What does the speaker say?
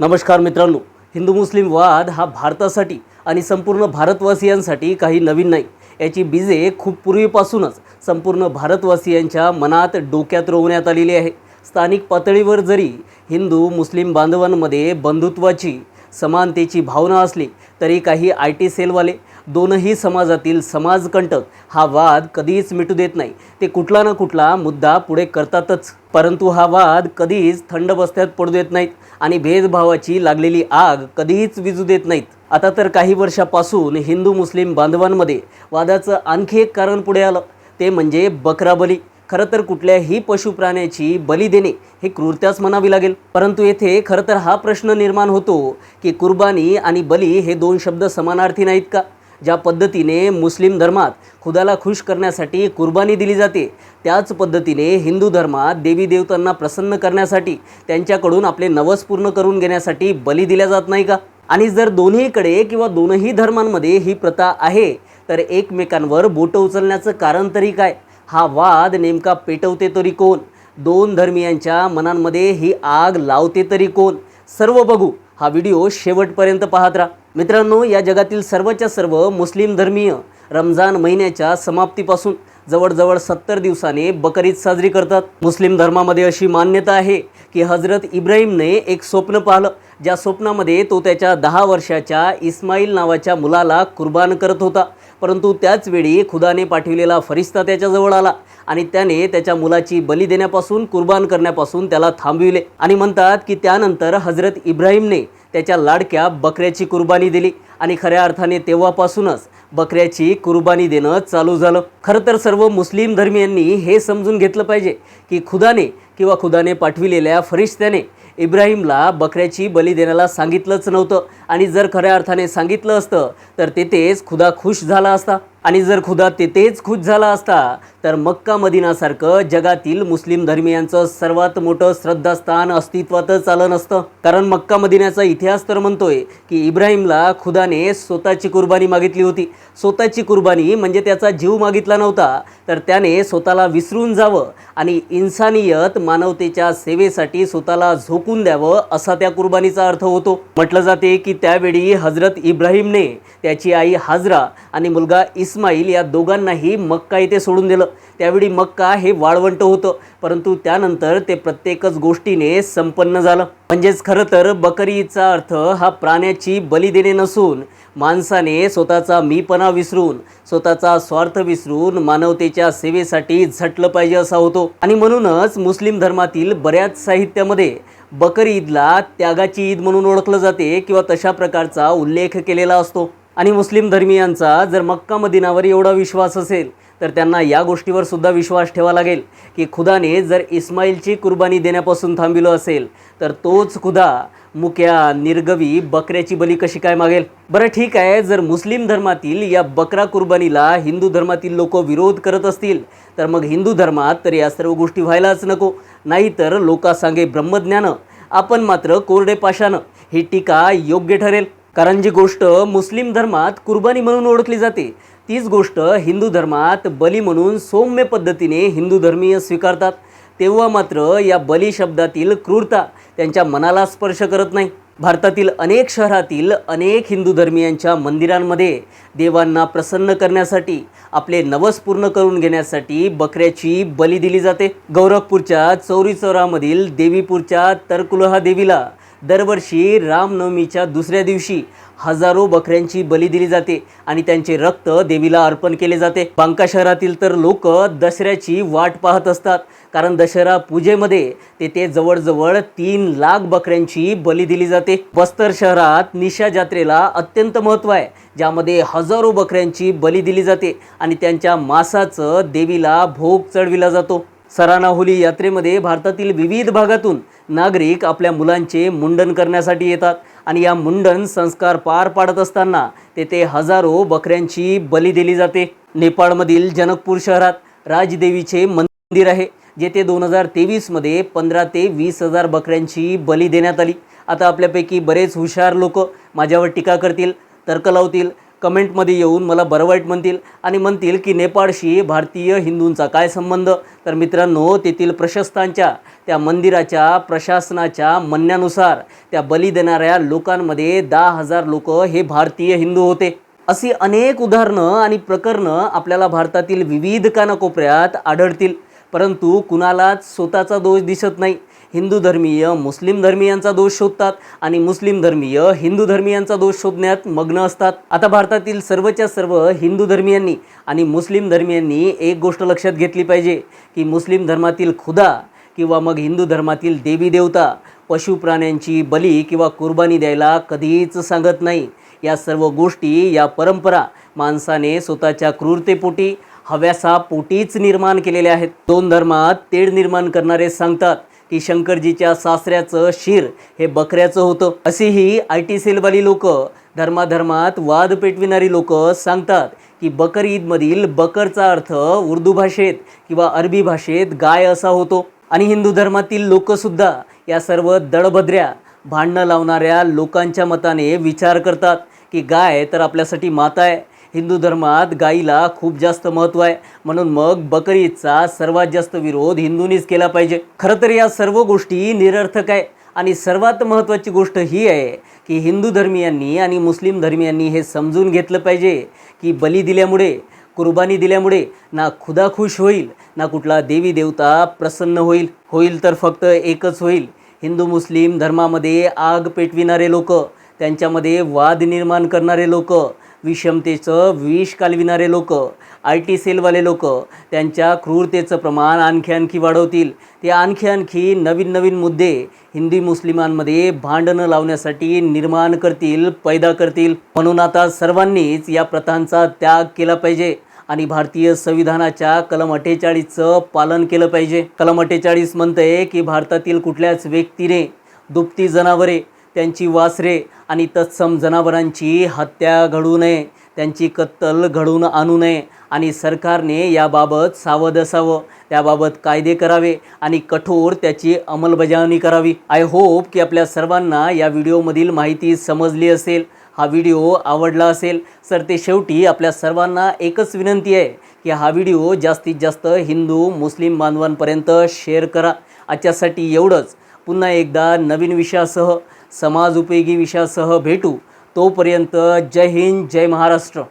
नमस्कार मित्रांनो हिंदू मुस्लिम वाद हा भारतासाठी आणि संपूर्ण भारतवासियांसाठी काही नवीन नाही. याची बीजे खूप पूर्वीपासूनच संपूर्ण भारतवासियांच्या मनात डोक्यात रोवण्यात आलेली आहे. स्थानिक पातळीवर जरी हिंदू मुस्लिम बांधवांमध्ये बंधुत्वाची समानतेची भावना असली तरी काही आय टी सेलवाले दोनही समाजातील समाजकंटक हा वाद कधीच मिटू देत नाही. ते कुठला ना कुठला मुद्दा पुढे करतातच. परंतु हा वाद कधीच थंड बस्त्यात पडू देत नाहीत आणि भेदभावाची लागलेली आग कधीच विजू देत नाहीत. आता तर काही वर्षापासून हिंदू मुस्लिम बांधवांमध्ये वादाचं आणखी एक कारण पुढे आलं. ते म्हणजे बकराबली. खरं तर कुठल्याही पशुप्राण्याची बली देणे हे क्रूरत्याच म्हणावी लागेल. परंतु येथे खरं तर हा प्रश्न निर्माण होतो की कुर्बानी आणि बली हे दोन शब्द समानार्थी नाहीत का? ज्या पद्धतीने मुस्लिम धर्मात खुदाला खुश करण्यासाठी कुर्बानी दिली जाते त्याच पद्धतीने हिंदू धर्मात देवी देवतांना प्रसन्न करण्यासाठी त्यांच्याकडून आपले नवस पूर्ण करून घेण्यासाठी बली दिल्या जात नाही का? आणि जर दोन्हीकडे किंवा दोनही धर्मांमध्ये ही प्रथा आहे तर एकमेकांवर बोटं उचलण्याचं कारण तरी काय? हा वाद नेमका पेटवते तरी कोण? दोन धर्मियांच्या मनांमध्ये ही आग लावते तरी कोण? सर्व बघू. हा व्हिडिओ शेवटपर्यंत पाहत राहा. मित्रांनो या जगातील सर्वच्या सर्व मुस्लिम धर्मीय रमजान महिन्याच्या समाप्तीपासून जवळजवळ सत्तर दिवसाने बकरीद साजरी करतात. मुस्लिम धर्मामध्ये अशी मान्यता आहे की हजरत इब्राहिमने एक स्वप्न पाहिलं. ज्या स्वप्नामध्ये तो त्याच्या दहा वर्षाच्या इस्माईल नावाच्या मुलाला कुर्बान करत होता. परंतु त्याच वेळी खुदाने पाठविलेला फरिश्ता त्याच्याजवळ आला आणि त्याने त्याच्या मुलाची बली देण्यापासून कुर्बान करण्यापासून त्याला थांबविले. आणि म्हणतात की त्यानंतर हजरत इब्राहिमने त्याच्या लाडक्या बकऱ्याची कुर्बानी दिली आणि खऱ्या अर्थाने तेव्हापासूनच बकऱ्याची कुर्बानी देणं चालू झालं. खरं तर सर्व मुस्लिम धर्मियांनी हे समजून घेतलं पाहिजे की खुदाने किंवा खुदाने पाठविलेल्या फरिश्त्याने इब्राहिमला बकऱ्याची बली देण्याला सांगितलंच नव्हतं. आणि जर खऱ्या अर्थाने सांगितलं असतं तर तेथेच खुदा खुश झाला असता. आणि जर खुदा तेथेच खुश झाला असता तर मक्का मदिनासारखं जगातील मुस्लिम धर्मियांचं सर्वात मोठं श्रद्धास्थान अस्तित्वातच आलं नसतं. कारण मक्का मदिन्याचा इतिहास तर म्हणतोय की इब्राहिमला खुदाने स्वतःची कुर्बानी मागितली होती. स्वतःची कुर्बानी म्हणजे त्याचा जीव मागितला नव्हता तर त्याने स्वतःला विसरून जावं आणि इन्सानियत मानवतेच्या सेवेसाठी स्वतःला झोकून द्यावं असा त्या कुर्बानीचा अर्थ होतो. म्हटलं जाते की त्यावेळी हजरत इब्राहिमने त्याची आई हाजरा आणि मुलगा इस्माईल या दोघांनाही मक्का इथे सोडून दिलं. त्यावेळी मक्का हे वाळवंट होतं. परंतु त्यानंतर ते प्रत्येकच गोष्टीने संपन्न झालं. म्हणजेच खरं तर बकरीचा अर्थ हा प्राण्याची बली देणे नसून माणसाने स्वतःचा मीपणा विसरून स्वतःचा स्वार्थ विसरून मानवतेच्या सेवेसाठी झटलं पाहिजे असा होतो. आणि म्हणूनच मुस्लिम धर्मातील बऱ्याच साहित्यामध्ये बकरी ईदला त्यागाची ईद म्हणून ओळखलं जाते किंवा तशा प्रकारचा उल्लेख केलेला असतो. आणि मुस्लिम धर्मियांचा जर मक्का मदिनावर एवढा विश्वास असेल तर त्यांना या गोष्टीवर सुद्धा विश्वास ठेवा लागेल की खुदाने जर इस्माईलची कुर्बानी देण्यापासून थांबिलो असेल तर तोच खुदा मुक्या निर्गवी बकऱ्याची बली कशी काय मागेल? बरं ठीक आहे जर मुस्लिम धर्मातील या बकरा कुर्बानीला हिंदू धर्मातील लोक विरोध करत असतील तर मग हिंदू धर्मात तर या सर्व गोष्टी व्हायलाच नको. नाहीतर लोका सांगे ब्रह्मज्ञानं आपण मात्र कोरडे पाशानं ही टीका योग्य ठरेल. कारण जी गोष्ट मुस्लिम धर्मात कुर्बानी म्हणून ओळखली जाते तीच गोष्ट हिंदू धर्मात बली म्हणून सौम्य पद्धतीने हिंदू धर्मीय स्वीकारतात. तेव्हा मात्र या बली शब्दातील क्रूरता त्यांच्या मनाला स्पर्श करत नाही. भारतातील अनेक शहरातील अनेक हिंदू धर्मियांच्या मंदिरांमध्ये देवांना प्रसन्न करण्यासाठी आपले नवस पूर्ण करून घेण्यासाठी बकऱ्याची बली दिली जाते. गौरखपूरच्या चौरी चौरामधील देवीपूरच्या तरकुलहा देवीला दरवर्षी रामनवमीच्या दुसऱ्या दिवशी हजारो बकऱ्यांची बली दिली जाते आणि त्यांचे रक्त देवीला अर्पण केले जाते. बांका शहरातील तर लोक दसऱ्याची वाट पाहत असतात कारण दशहरा पूजेमध्ये तेथे जवळजवळ तीन लाख बकऱ्यांची बली दिली जाते. बस्तर शहरात निशा जात्रेला अत्यंत महत्त्व आहे ज्यामध्ये हजारो बकऱ्यांची बली दिली जाते आणि त्यांच्या मांसाचं देवीला भोग चढविला जातो. सरानाहोली यात्रेमध्ये भारतातील विविध भागातून नागरिक आपल्या मुलांचे मुंडन करण्यासाठी येतात आणि या मुंडन संस्कार पार पाडत असताना तेथे हजारो बकऱ्यांची बली दिली जाते. नेपाळमधील जनकपूर शहरात राजदेवीचे मंदिर आहे जेथे दोन हजार तेवीसमध्ये पंधरा ते वीस हजार बकऱ्यांची बली देण्यात आली. आता आपल्यापैकी बरेच हुशार लोक माझ्यावर टीका करतील तर्क लावतील कमेंटमध्ये येऊन मला बरं वाईट म्हणतील आणि म्हणतील की नेपाळशी भारतीय हिंदूंचा काय संबंध? तर मित्रांनो तेथील प्रशस्तांच्या त्या मंदिराच्या प्रशासनाच्या म्हणण्यानुसार त्या बली देणाऱ्या लोकांमध्ये दहा हजार लोक हे भारतीय हिंदू होते. अशी अनेक उदाहरणं आणि प्रकरणं आपल्याला भारतातील विविध कानाकोपऱ्यात आढळतील. परंतु कुणालाच स्वतःचा दोष दिसत नाही. हिंदू धर्मीय मुस्लिम धर्मीयांचा दोष शोधतात आणि मुस्लिम धर्मीय हिंदू धर्मीयांचा दोष शोधण्यात मग्न असतात. आता भारतातील सर्वच्या सर्व हिंदू धर्मियांनी आणि मुस्लिम धर्मियांनी एक गोष्ट लक्षात घेतली पाहिजे की मुस्लिम धर्मातील खुदा किंवा मग हिंदू धर्मातील देवी देवता पशु प्राण्यांची बली किंवा कुर्बानी द्यायला कधीच सांगत नाही. या सर्व गोष्टी या परंपरा माणसाने स्वतःच्या क्रूरतेपोटी हव्यासा पोटीच निर्माण केलेल्या आहेत. दोन धर्मात तेढ निर्माण करणारे सांगतात की शंकरजीच्या सासऱ्याचं शिर हे बकऱ्याचं होतं. अशीही आय टी सेलवाली लोक धर्माधर्मात वाद पेटविणारी लोक सांगतात की बकर ईदमधील बकरचा अर्थ उर्दू भाषेत किंवा अरबी भाषेत गाय असा होतो. आणि हिंदू धर्मातील लोकसुद्धा या सर्व दडभद्र्या भांडणं लावणाऱ्या लोकांच्या मताने विचार करतात की गाय तर आपल्यासाठी माता आहे. हिंदू धर्मात गाईला खूप जास्त महत्त्व आहे. म्हणून मग बकरीचा सर्वात जास्त विरोध हिंदूंनीच केला पाहिजे. खरं तर या सर्व गोष्टी निरर्थक आहे. आणि सर्वात महत्त्वाची गोष्ट ही आहे की हिंदू धर्मियांनी आणि मुस्लिम धर्मियांनी हे समजून घेतलं पाहिजे की बली दिल्यामुळे कुर्बानी दिल्यामुळे ना खुदा खुश होईल ना कुठला देवी देवता प्रसन्न होईल. होईल तर फक्त एकच होईल. हिंदू मुस्लिम धर्मामध्ये आग पेटविणारे लोक त्यांच्यामध्ये वाद निर्माण करणारे लोक विषमतेचं विष कालविणारे लोक आय टी सेलवाले लोक त्यांच्या क्रूरतेचं प्रमाण आणखी आणखी वाढवतील. ते आणखी आणखी नवीन नवीन मुद्दे हिंदी मुस्लिमांमध्ये भांडणं लावण्यासाठी निर्माण करतील पैदा करतील. म्हणून आता सर्वांनीच या प्रथांचा त्याग केला पाहिजे आणि भारतीय संविधानाच्या कलम अठ्ठेचाळीसचं पालन केलं पाहिजे. कलम अठ्ठेचाळीस म्हणतंय की भारतातील कुठल्याच व्यक्तीने दुभती जनावरे त्यांची वासरे आणि तत्सम जनावरांची हत्या घडू नये त्यांची कत्तल घडून आणू नये आणि सरकारने याबाबत सावध असावं. त्याबाबत कायदे करावे आणि कठोर त्याची अंमलबजावणी करावी. आय होप की आपल्या सर्वांना या व्हिडिओमधील माहिती समजली असेल. हा व्हिडिओ आवडला असेल सर ते शेवटी आपल्या सर्वांना एकच विनंती आहे की हा व्हिडिओ जास्तीत जास्त हिंदू मुस्लिम बांधवांपर्यंत शेअर करा. आजच्यासाठी एवढंच. पुन्हा एकदा नवीन विषयासह समाज उपयोगी विषयासह भेटू. तोपर्यंत जय हिंद जय महाराष्ट्र.